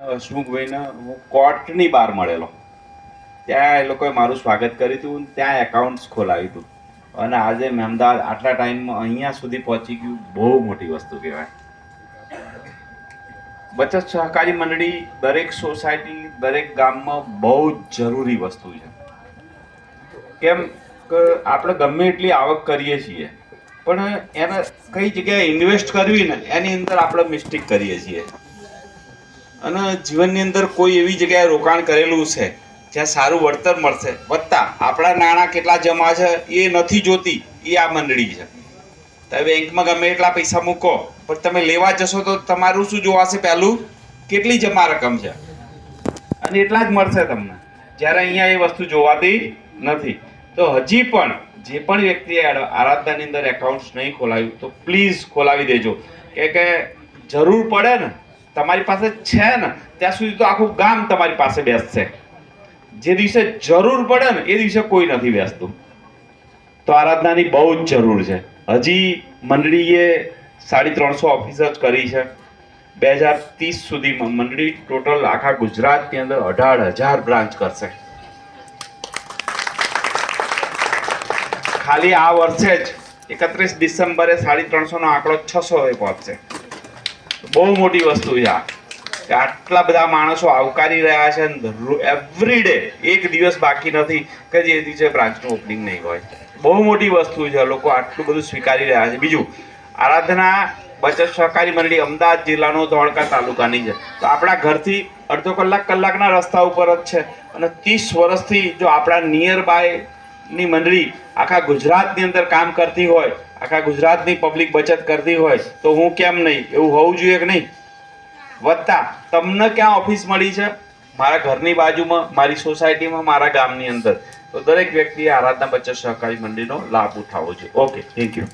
હસમુખભાઈને હું કોર્ટની બહાર મળેલો. ત્યાં એ લોકોએ મારું સ્વાગત કર્યું હતું ત્યાં એકાઉન્ટ્સ ખોલાવ્યું હતું. અને આજે અમદાવાદ આટલા ટાઈમમાં અહીંયા સુધી પહોંચી ગયું. બહુ મોટી વસ્તુ કહેવાય. બચત સહકારી મંડળી દરેક સોસાયટી, દરેક ગામમાં બહુ જ જરૂરી વસ્તુ છે. કેમ કે આપણે ગમે એટલી આવક કરીએ છીએ, પણ એને કઈ જગ્યાએ ઇન્વેસ્ટ કરવી ને એની અંદર આપણે મિસ્ટેક કરીએ છીએ. અને જીવનની અંદર કોઈ એવી જગ્યાએ રોકાણ કરેલું છે, જ્યાં સારું વળતર મળશે? વત્તા, આપણા નાણાં કેટલા જમા છે એ નથી જોતી, એ આ મંડળી છે. તમે બેંકમાં ગમે એટલા પૈસા મૂકો, પણ તમે લેવા જશો તો તમારું શું જોવાશે પહેલું? કેટલી જમા રકમ છે? અને એટલા જ મળશે તમને. જ્યારે અહીંયા એ વસ્તુ જોવાતી નથી. તો હજી પણ જે પણ વ્યક્તિએ આરાધનાની અંદર એકાઉન્ટ્સ નહીં ખોલાવ્યું, તો પ્લીઝ ખોલાવી દેજો. કે કે જરૂર પડે ને તમારી પાસે છે ને, ત્યાં સુધી તો આખું ગામ તમારી પાસે બેસશે જે દિવસે જરૂર પડે ને, એ દિવસે કોઈ નથી બેસતું તો આરાધનાની બહુ જ જરૂર છે. હજી મંડળીએ સાડી ત્રણસો ઓફિસ જ કરી છે. બે હજાર ત્રીસ સુધીમાં મંડળી ટોટલ આખા ગુજરાતની અંદર અઢાર હજાર બ્રાન્ચ કરશે. ખાલી આ વર્ષે જ એકત્રીસ ડિસેમ્બરે સાડી ત્રણસો નો આંકડો છસો એ પહોંચશે. બહુ મોટી વસ્તુ છે આટલા બધા માણસો આવકારી રહ્યા છે એવરી ડે એક દિવસ બાકી નથી કે જે દિવસે બ્રાન્ચનું ઓપનિંગ નહીં હોય. બહુ મોટી વસ્તુ છે, લોકો આટલું બધું સ્વીકારી રહ્યા છે. બીજું, આરાધના બચત સહકારી મંડળી અમદાવાદ જિલ્લાનો ધોળકા તાલુકાની છે. તો આપણા ઘરથી અડધો કલાક કલાકના રસ્તા ઉપર જ છે. અને ત્રીસ વર્ષથી જો આપણા નિયર બાય ની મંડળી આખા ગુજરાતની અંદર કામ કરતી હોય, આખા ગુજરાતની પબ્લિક બચત કરતી હોય, તો હું કેમ નહીં? એવું હોવું જોઈએ કે નહીં? વત્તા, તમને ક્યાં ઓફિસ મળી છે? મારા ઘરની બાજુમાં, મારી સોસાયટીમાં મારા ગામની અંદર. તો દરેક વ્યક્તિએ આરાધના બચત સહકારી મંડળીનો લાભ ઉઠાવવો જોઈએ. Okay thank you